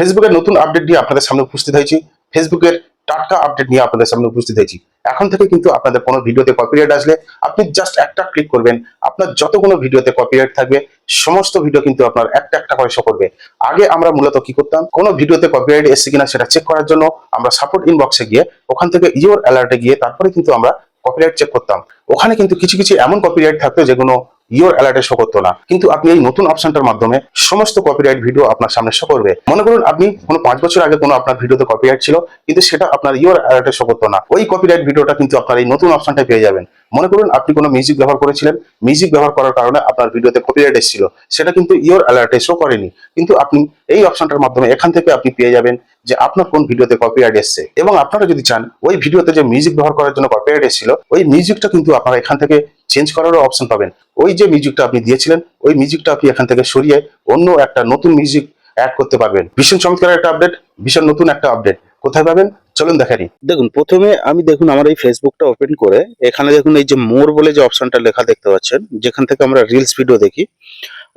ফেসবুকের নতুন আপডেট নিয়ে আপনাদের সামনে উপস্থিত হয়েছি। ফেসবুকের টাটকা আপডেট নিয়ে আপনাদের সামনে উপস্থিত হয়েছি। এখন থেকে কিন্তু আপনাদের কোনো ভিডিওতে কপিরাইট আসলে আপনি জাস্ট একটা ক্লিক করবেন। আপনার যতগুলো ভিডিওতে কপিরাইট থাকবে, সমস্ত ভিডিও কিন্তু আপনার একটা একটা করে শো করবে। আগে আমরা মূলত কি করতাম? কোনো ভিডিওতে কপিরাইট এসেছে কিনা সেটা চেক করার জন্য আমরা সাপোর্ট ইনবক্সে গিয়ে, ওখান থেকে ইওর অ্যালার্টে গিয়ে তারপরে কিন্তু আমরা কপিরাইট চেক করতাম। ওখানে কিন্তু কিছু কিছু এমন কপিরাইট থাকতো যেগুলো ইওর অ্যালার্টে শো করতো না। কিন্তু আপনি এই নতুন অপশনটার মাধ্যমে সমস্ত কপিরাইট ভিডিও আপনার সামনে শো করবে। মনে করুন, আপনি কোনো পাঁচ বছর আগে কোনো আপনার ভিডিওতে কপিরাইট ছিল, কিন্তু সেটা আপনার ইওর অ্যালার্টে শো করতো না। ওই কপিরাইট ভিডিওটা কিন্তু আপনার এই নতুন অপশনটা পেয়ে যাবেন। মনে করুন, আপনি কোনো মিউজিক ব্যবহার করেছিলেন মিউজিক ব্যবহার করার কারণে আপনার ভিডিওতে কপিরাইট এসেছিল। সেটা কিন্তু ইওর অ্যালার্টে শো করেনি। কিন্তু আপনি এই অপশনটার মাধ্যমে এখান থেকে আপনি পেয়ে যাবেন যে আপনার কোন ভিডিওতে কপিরাইট এসছে। এবং আপনারা যদি চান, ওই ভিডিওতে যে মিউজিক ব্যবহার করার জন্য কপিরাইট এসেছিল, ওই মিউজিকটা কিন্তু আপনারা এখান থেকে চেঞ্জ করারও অপশন পাবেন। ওই যে মিউজিকটা আপনি দিয়েছিলেন, ওই মিউজিকটা আপনি এখান থেকে সরিয়ে অন্য একটা নতুন মিউজিক অ্যাড করতে পারবেন। ভীষণ চমৎকার একটা আপডেট ভীষণ নতুন একটা আপডেট কোথায় পাবেন? চলুন দেখানি দেখুন, প্রথমে আমি দেখুন আমার এই ফেসবুকটা ওপেন করে, এখানে দেখুন এই যে মোর বলে যে অপশনটা লেখা দেখতে পাচ্ছেন, যেখান থেকে আমরা রিলস ভিডিও দেখি।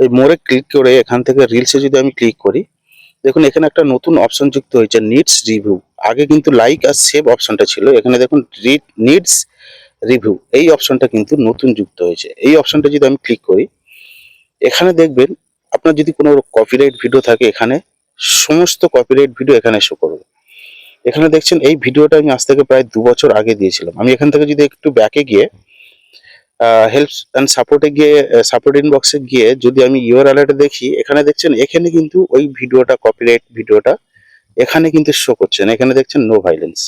ওই মোরে ক্লিক করে এখান থেকে রিলসে যদি আমি ক্লিক করি, দেখুন এখানে একটা নতুন অপশন যুক্ত হয়েছে নিডস রিভিউ আগে কিন্তু লাইক আর সেভ অপশনটা ছিল। এখানে দেখুন নিডস রিভিউ এই অপশনটা কিন্তু নতুন যুক্ত হয়েছে। এই অপশনটা যদি আমি ক্লিক করি, এখানে দেখবেন আপনার যদি কোনো কপিরাইট ভিডিও থাকে, এখানে সমস্ত কপিরাইট ভিডিও এখানে শো করবে। এখানে দেখছেন এই ভিডিওটা আমি আজ থেকে প্রায় দু বছর আগে দিয়েছিলাম। আমি এখান থেকে যদি একটু ব্যাকে গিয়ে হেল্প অ্যান্ড সাপোর্টে গিয়ে সাপোর্ট ইনবক্সে গিয়ে যদি আমি ইউর অ্যালার্টে দেখি, এখানে দেখছেন এখানে কিন্তু ওই ভিডিওটা কপিরাইট ভিডিওটা এখানে কিন্তু শো করছেন এখানে দেখছেন নো ভাইলেন্স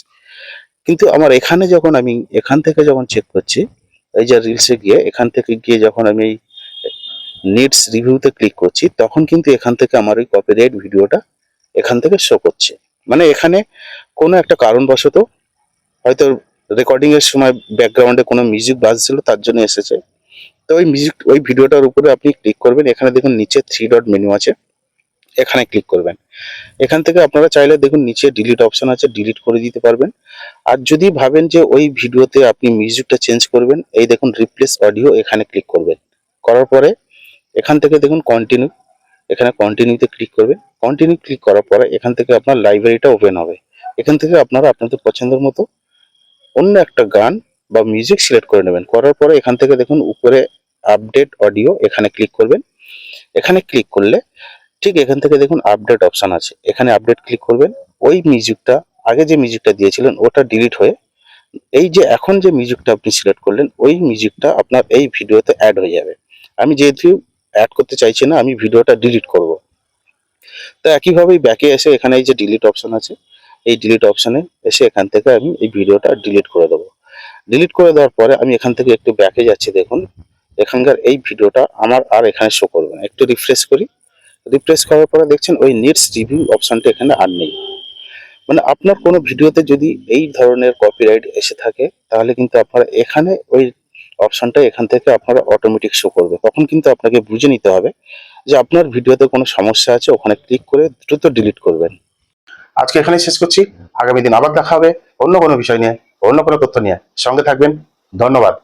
কিন্তু আমার এখানে যখন আমি এখান থেকে যখন চেক করছি, এই যে রিলসে গিয়ে, এখান থেকে গিয়ে যখন আমি নিডস রিভিউতে ক্লিক করছি, তখন কিন্তু এখান থেকে আমার ওই কপিরাইট ভিডিওটা এখান থেকে শো করছে। মানে এখানে কোনো একটা কারণবশত হয়তো রেকর্ডিং এর সময় ব্যাকগ্রাউন্ডে কোনো মিউজিক বাজছিল, তার জন্য এসেছে। তো ওই মিউজিক ওই ভিডিওটার উপরে আপনি ক্লিক করবেন, এখানে দেখুন নিচে থ্রি ডট মেনু আছে। এখানে ক্লিক করবেন। এখান থেকে আপনারা চাইলে দেখুন নিচে ডিলিট অপশন আছে ডিলিট করে দিতে পারবেন। আর যদি ভাবেন যে ওই ভিডিওতে আপনি মিউজিকটা চেঞ্জ করবেন, এই দেখুন রিপ্লেস অডিও এখানে ক্লিক করবেন। করার পরে এখান থেকে দেখুন কন্টিনিউ এখানে কন্টিনিউতে ক্লিক করবেন। কন্টিনিউ ক্লিক করার পরে এখান থেকে আপনার লাইব্রেরিটা ওপেন হবে। এখান থেকে আপনারা আপনাদের পছন্দের মতো অন্য একটা গান বা মিউজিক সিলেক্ট করে নেবেন। করার পরে এখান থেকে দেখুন উপরে আপডেট অডিও এখানে ক্লিক করবেন। এখানে ক্লিক করলে ঠিক এখান থেকে দেখুন আপডেট অপশন আছে। এখানে আপডেট ক্লিক করবেন। ওই মিউজিকটা, আগে যে মিউজিকটা দিয়েছিলেন, ওটা ডিলিট হয়ে এই যে এখন যে মিউজিকটা আপনি সিলেক্ট করলেন, ওই মিউজিকটা আপনার এই ভিডিওতে অ্যাড হয়ে যাবে। আমি যেহেতু অ্যাড করতে চাইছি না, আমি ভিডিওটা ডিলিট করব। তো একইভাবেই ব্যাকে এসে এখানে এই যে ডিলিট অপশন আছে, এই ডিলিট অপশানে এসে এখান থেকে আমি এই ভিডিওটা ডিলিট করে দেবো। ডিলিট করে দেওয়ার পরে আমি এখান থেকে একটু ব্যাকে যাচ্ছি দেখুন। এখানকার এই ভিডিওটা আমার আর এখানে শো করবে না। একটু রিফ্রেশ করি। রিফ্রেশ করার পরে দেখছেন ওই নিডস রিভিউ অপশনটা এখানে আর নেই। মানে আপনার কোনো ভিডিওতে যদি এই ধরনের কপিরাইট এসে থাকে, তাহলে কিন্তু আপনারা এখানে ওই অপশনটা এখান থেকে আপনারা অটোমেটিক শো করবে। তখন কিন্তু আপনাকে বুঝে নিতে হবে যে আপনার ভিডিওতে কোনো সমস্যা আছে, ওখানে ক্লিক করে দ্রুত ডিলিট করবেন। আজকে এখানেই শেষ করছি। আগামী দিন আবার দেখা হবে অন্য কোনো বিষয় নিয়ে, অন্য কোনো তথ্য নিয়ে। সঙ্গে থাকবেন। ধন্যবাদ।